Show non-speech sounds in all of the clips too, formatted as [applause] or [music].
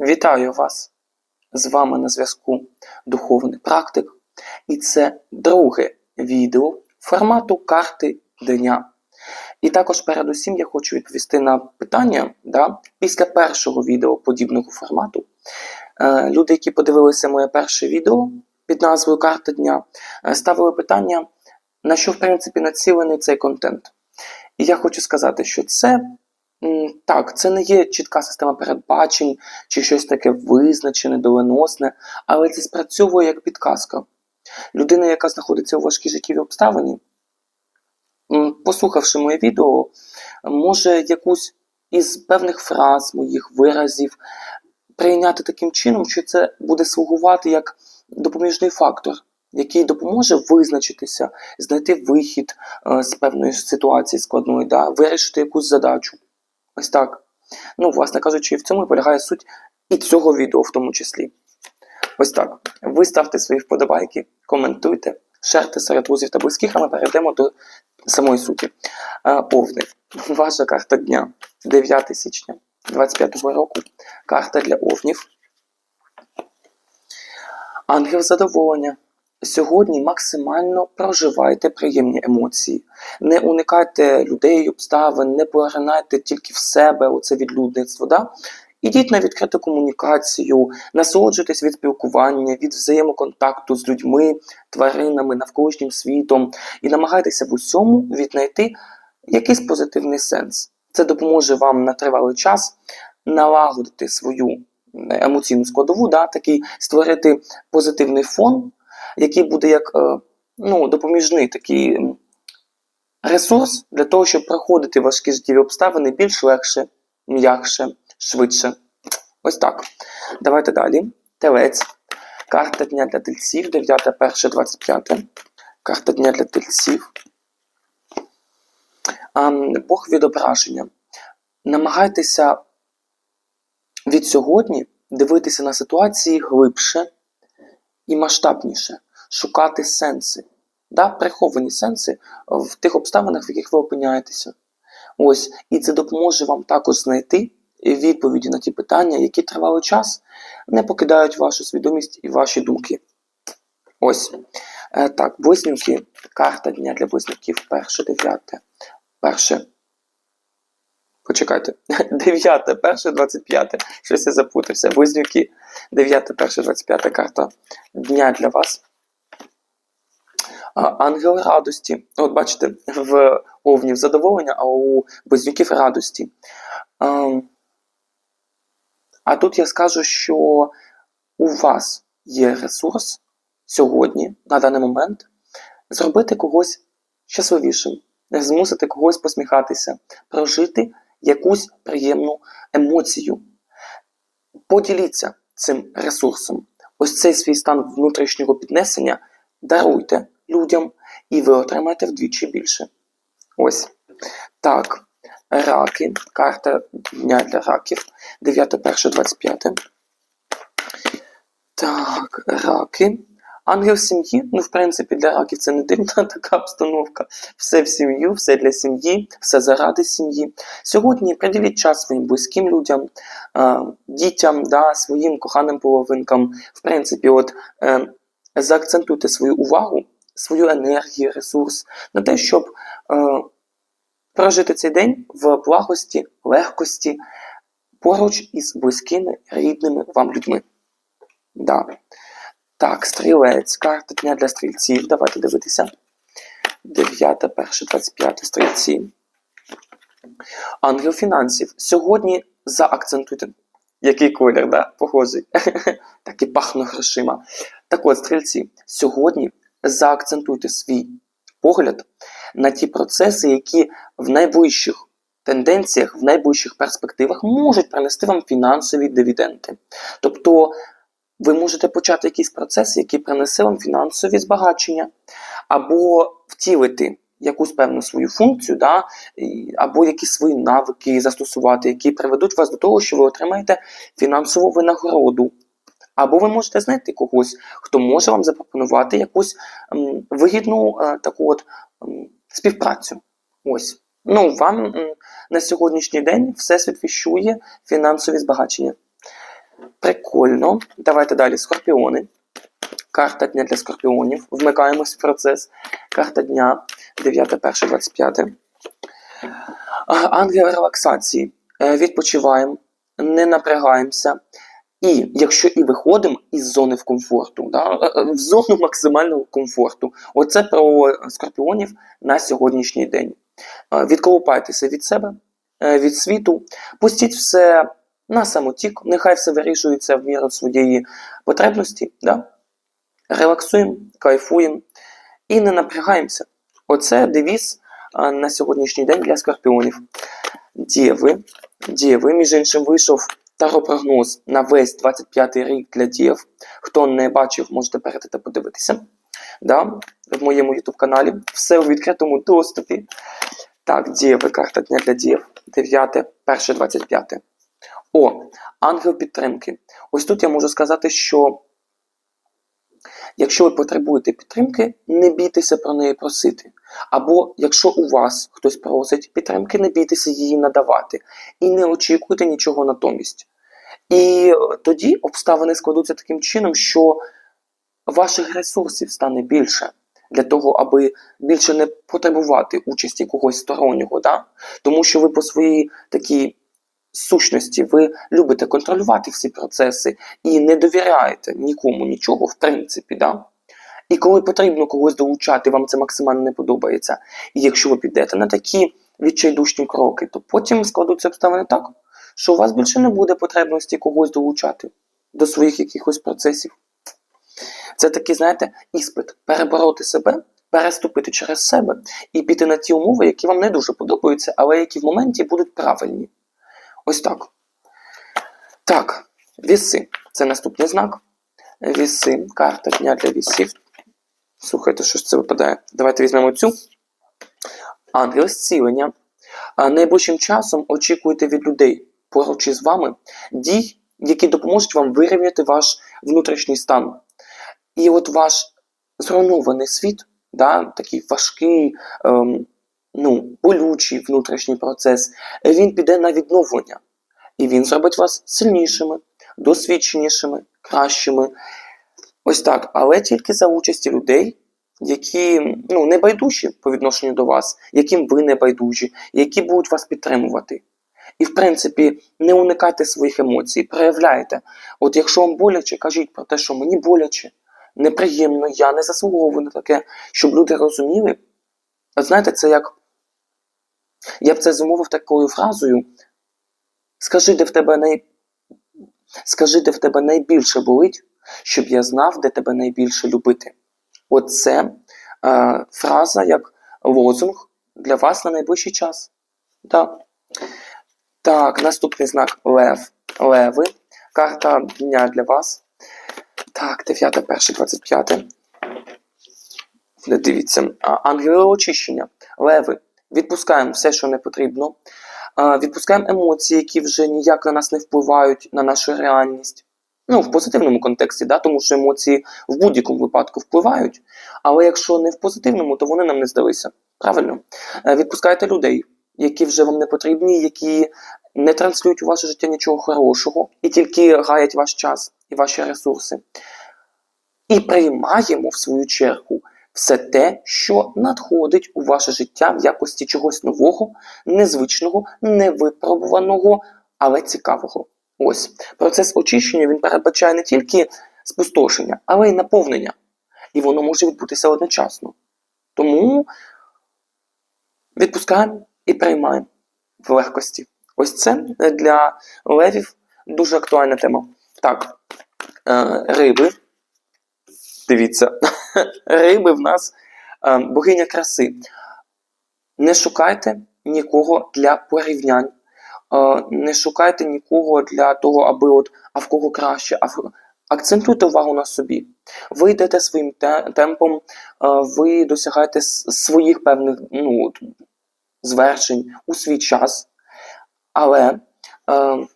Вітаю вас! З вами на зв'язку Духовний практик, і це друге відео формату карти дня. І також передусім я хочу відповісти на питання да, після першого відео подібного формату. Е, люди, які подивилися моє перше відео під назвою Карта дня, е, ставили питання, на що в принципі націлений цей контент. І я хочу сказати, що це так, це не є чітка система передбачень чи щось таке визначене, доленосне, але це спрацьовує як підказка. Людина, яка знаходиться у важкій життєвій обставині, послухавши моє відео, може якусь із певних фраз, моїх виразів прийняти таким чином, що це буде слугувати як допоміжний фактор, який допоможе визначитися, знайти вихід е, з певної ситуації складної, да, вирішити якусь задачу. Ось так. Ну, власне кажучи, в цьому і полягає суть і цього відео в тому числі. Ось так. Ви ставте свої вподобайки, коментуйте, шерте серед друзів та близьких, а ми перейдемо до самої суті. Е, Ваша карта дня. 9 січня 25 року. Карта для овнів. Ангел задоволення. Сьогодні максимально проживайте приємні емоції. Не уникайте людей, обставин, не поринайте тільки в себе, оце відлюдництво. Да? Ідіть на відкриту комунікацію, насолоджуйтесь від спілкування, від взаємоконтакту з людьми, тваринами, навколишнім світом і намагайтеся в усьому віднайти якийсь позитивний сенс. Це допоможе вам на тривалий час налагодити свою емоційну складову, да, такий створити позитивний фон, який буде як е, ну, допоміжний такий ресурс для того, щоб проходити важкі життєві обставини більш легше, м'якше, швидше. Ось так. Давайте далі. Телець. Карта дня для тельців, 9, 1, 25. Карта дня для тельців. Бог відображення. Намагайтеся від сьогодні дивитися на ситуації глибше і масштабніше, шукати сенси, да? приховані сенси в тих обставинах, в яких ви опиняєтеся. Ось, і це допоможе вам також знайти відповіді на ті питання, які тривалий час не покидають вашу свідомість і ваші думки. Ось. Е, так, близнюки. Карта дня для близнюків. Перше, дев'яте. Перше. Почекайте. [laughs] Дев'яте, перше, двадцять п'яте. Щось я запутався. Близнюки. Дев'яте, перше, двадцять п'яте карта дня для вас. А, Ангел радості. От бачите, в овнів задоволення, а у близнюків радості. А тут я скажу, що у вас є ресурс сьогодні, на даний момент, зробити когось щасливішим, змусити когось посміхатися, прожити якусь приємну емоцію. Поділіться цим ресурсом. Ось цей свій стан внутрішнього піднесення даруйте людям, і ви отримаєте вдвічі більше. Ось. Так. Раки. Карта дня для раків. 9, 1, 25. Так, раки. Ангел сім'ї. Ну, в принципі, для раків це не дивна [laughs] така обстановка. Все в сім'ю, все для сім'ї, все заради сім'ї. Сьогодні приділіть час своїм близьким людям, дітям, да, своїм коханим половинкам. В принципі, от е, заакцентуйте свою увагу, свою енергію, ресурс на те, щоб. Е, прожити цей день в благості, легкості, поруч із близькими, рідними вам людьми. Да. Так, стрілець, карта дня для стрільців. Давайте дивитися. 9, 1, 25 стрільці. Ангел фінансів. Сьогодні заакцентуйте. Який колір, да? Похожий. [laughs] так і пахне грошима. Так от, стрільці, сьогодні заакцентуйте свій погляд на ті процеси, які в найближчих тенденціях, в найближчих перспективах можуть принести вам фінансові дивіденди. Тобто ви можете почати якийсь процес, який принесе вам фінансові збагачення, або втілити якусь певну свою функцію, да, або якісь свої навики застосувати, які приведуть вас до того, що ви отримаєте фінансову винагороду. Або ви можете знайти когось, хто може вам запропонувати якусь м, вигідну е, таку от м, співпрацю. Ось. Ну, вам м, на сьогоднішній день всесвіт віщує фінансові збагачення. Прикольно. Давайте далі скорпіони. Карта дня для скорпіонів. Вмикаємось в процес. Карта дня 9.1.25. А, Ангел релаксації. Е, Відпочиваємо, не напрягаємося. І якщо і виходимо із зони в комфорту, да, е, е, в зону максимального комфорту. Оце про скорпіонів на сьогоднішній день. Е, Відколупайтеся від себе, від світу, пустіть все на самотік, нехай все вирішується в міру своєї потребності. Да? Релаксуємо, кайфуємо і не напрягаємося. Оце девіз на сьогоднішній день для скорпіонів. Дєви. Дєви, між іншим, вийшов таропрогноз на весь 25-й рік для дєв. Хто не бачив, можете перейти та подивитися. Да? В моєму YouTube каналі. Все у відкритому доступі. Так, дєви, карта дня для дєв. 9, 1, 25. О, ангел підтримки. Ось тут я можу сказати, що якщо ви потребуєте підтримки, не бійтеся про неї просити. Або якщо у вас хтось просить підтримки, не бійтеся її надавати. І не очікуйте нічого натомість. І е, тоді обставини складуться таким чином, що ваших ресурсів стане більше для того, аби більше не потребувати участі когось стороннього. Да? Тому що ви по своїй такій сущності ви любите контролювати всі процеси і не довіряєте нікому нічого, в принципі. Да? І коли потрібно когось долучати, вам це максимально не подобається. І якщо ви підете на такі відчайдушні кроки, то потім складуться обставини так, що у вас більше не буде потребності когось долучати до своїх якихось процесів. Це такий, знаєте, іспит перебороти себе, переступити через себе і піти на ті умови, які вам не дуже подобаються, але які в моменті будуть правильні. Ось так. Так, віси. Це наступний знак. Віси. Карта дня для вісів. Слухайте, що ж це випадає. Давайте візьмемо цю. Ангел зцілення. Найближчим часом очікуйте від людей поруч із вами дій, які допоможуть вам вирівняти ваш внутрішній стан. І от ваш зруйнований світ, да, такий важкий, ем, ну, болючий внутрішній процес, він піде на відновлення. І він зробить вас сильнішими, досвідченішими, кращими. Ось так, але тільки за участі людей, які ну, не байдужі по відношенню до вас, яким ви не байдужі, які будуть вас підтримувати. І, в принципі, не уникайте своїх емоцій, проявляйте. От якщо вам боляче, кажіть про те, що мені боляче, неприємно, я не заслуговую на таке, щоб люди розуміли. Знаєте, це як. Я б це зумовив такою фразою: скажи, де в тебе най... скажи, де в тебе найбільше болить, щоб я знав, де тебе найбільше любити. Оце е, фраза як лозунг для вас на найближчий час. Так. Так, наступний знак Лев. Леви. Карта дня для вас. Так, 9, 1, 25. Дивіться. Ангели очищення. Леви. Відпускаємо все, що не потрібно. Відпускаємо емоції, які вже ніяк на нас не впливають на нашу реальність. Ну, в позитивному контексті, да, тому що емоції в будь-якому випадку впливають. Але якщо не в позитивному, то вони нам не здалися. Правильно? Е, Відпускайте людей, які вже вам не потрібні, які не транслюють у ваше життя нічого хорошого, і тільки гаять ваш час і ваші ресурси. І приймаємо, в свою чергу, все те, що надходить у ваше життя в якості чогось нового, незвичного, невипробуваного, але цікавого. Ось процес очищення він передбачає не тільки спустошення, але й наповнення. І воно може відбутися одночасно. Тому відпускаємо і приймаємо в легкості. Ось це для левів дуже актуальна тема. Так, е, риби. Дивіться, [laughs] риби в нас е, богиня краси. Не шукайте нікого для порівнянь. Е, не шукайте нікого для того, аби от, а в кого краще. А в... Акцентуйте увагу на собі. Ви йдете своїм темпом, е, ви досягаєте своїх певних ну, звершень у свій час. Але е,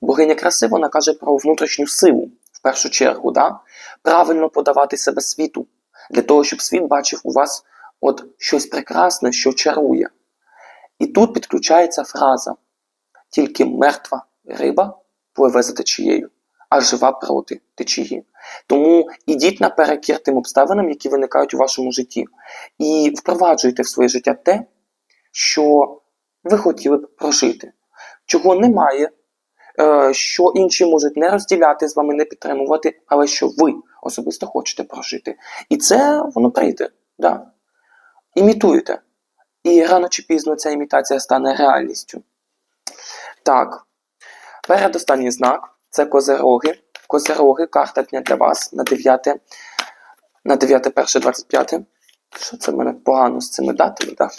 богиня краси вона каже про внутрішню силу в першу чергу. Да? Правильно подавати себе світу, для того, щоб світ бачив у вас от щось прекрасне, що чарує. І тут підключається фраза: тільки мертва риба пливе за течією, а жива проти течії. Тому ідіть наперекір тим обставинам, які виникають у вашому житті, і впроваджуйте в своє життя те, що ви хотіли б прожити, чого немає, е, що інші можуть не розділяти з вами, не підтримувати, але що ви особисто хочете прожити. І це воно прийде. Да. Імітуєте. І рано чи пізно ця імітація стане реальністю. Так. Передостанній знак це козероги. Козероги, карта дня для вас на 9, на 9 1, 25. Що це в мене погано з цими датами? Да?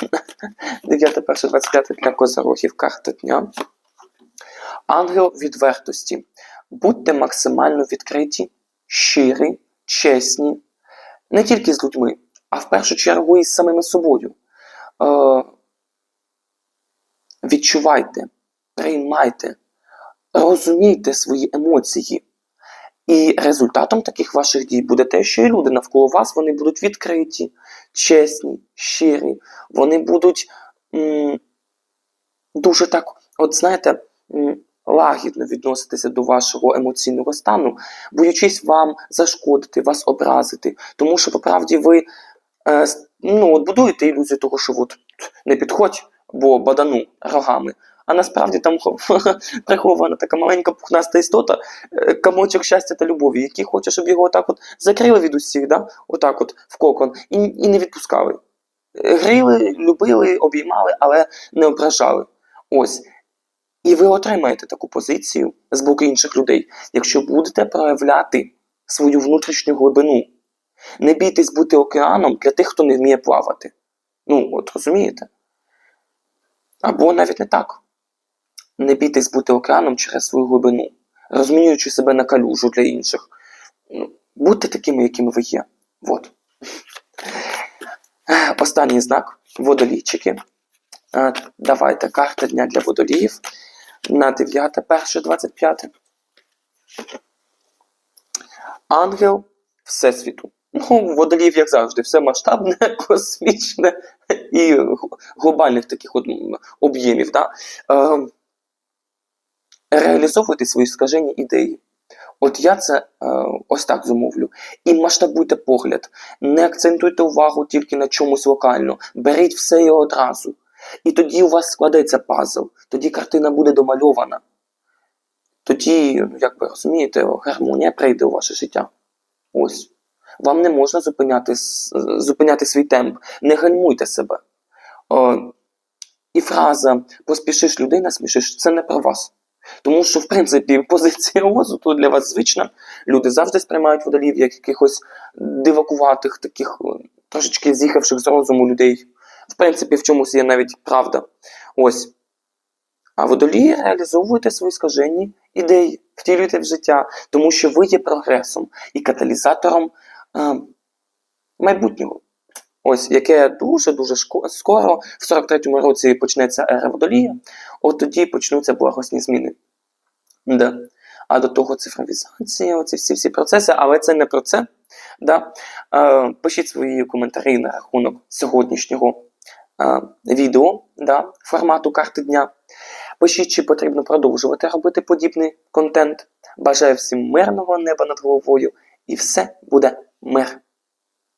9, 1, 25 для козерогів, карта дня. Ангел відвертості. Будьте максимально відкриті, щирі, чесні, не тільки з людьми, а в першу чергу і з самими собою. Е, відчувайте, приймайте, розумійте свої емоції. І результатом таких ваших дій буде те, що і люди навколо вас вони будуть відкриті, чесні, щирі, вони будуть м, дуже так, от знаєте, м, лагідно відноситися до вашого емоційного стану, боючись вам зашкодити, вас образити. Тому що, по правді, ви е, ну, от будуєте ілюзію того, що от не підходь, бо бадану рогами. А насправді там [laughs] прихована така маленька пухнаста істота, е, комочок щастя та любові, який хоче, щоб його отак от закрили від усіх, да? отак от в кокон, і, і не відпускали. Е, Гріли, любили, обіймали, але не ображали. Ось. І ви отримаєте таку позицію з боку інших людей, якщо будете проявляти свою внутрішню глибину. Не бійтесь бути океаном для тих, хто не вміє плавати. Ну, от розумієте? Або навіть не так. Не бійтесь бути океаном через свою глибину, розмінюючи себе на калюжу для інших. Ну, будьте такими, якими ви є. От. Останній знак водолійчики. Е, Давайте карта дня для водоліїв на 9, 1, 25. Ангел Всесвіту. Ну, у водоліїв, як завжди, все масштабне, [laughs] космічне і глобальних таких от об'ємів. Да? Е, реалізовуйте свої скажені ідеї. От я це е, ось так замовлю. І масштабуйте погляд. Не акцентуйте увагу тільки на чомусь локально. Беріть все і одразу. І тоді у вас складеться пазл, тоді картина буде домальована. Тоді, ну, як ви розумієте, гармонія прийде у ваше життя. Ось. Вам не можна зупиняти, зупиняти свій темп. Не гальмуйте себе. О, і фраза поспішиш людей, насмішиш це не про вас. Тому що, в принципі, [laughs] позиція Озу для вас звична. Люди завжди сприймають водолів як якихось дивакуватих, таких трошечки з'їхавших з розуму людей. В принципі, в чомусь є навіть правда. Ось. А водолії реалізовуєте свої скажені ідеї, втілюєте в життя, тому що ви є прогресом і каталізатором е, майбутнього. Ось, яке дуже-дуже скоро, в 43-му році почнеться ера водолія, от тоді почнуться благосні зміни. Да. А до того цифровізація, оці всі всі процеси, але це не про це. Да. Е, пишіть свої коментарі на рахунок сьогоднішнього е, відео да, формату карти дня. Пишіть, чи потрібно продовжувати робити подібний контент. Бажаю всім мирного неба над головою, і все буде мир.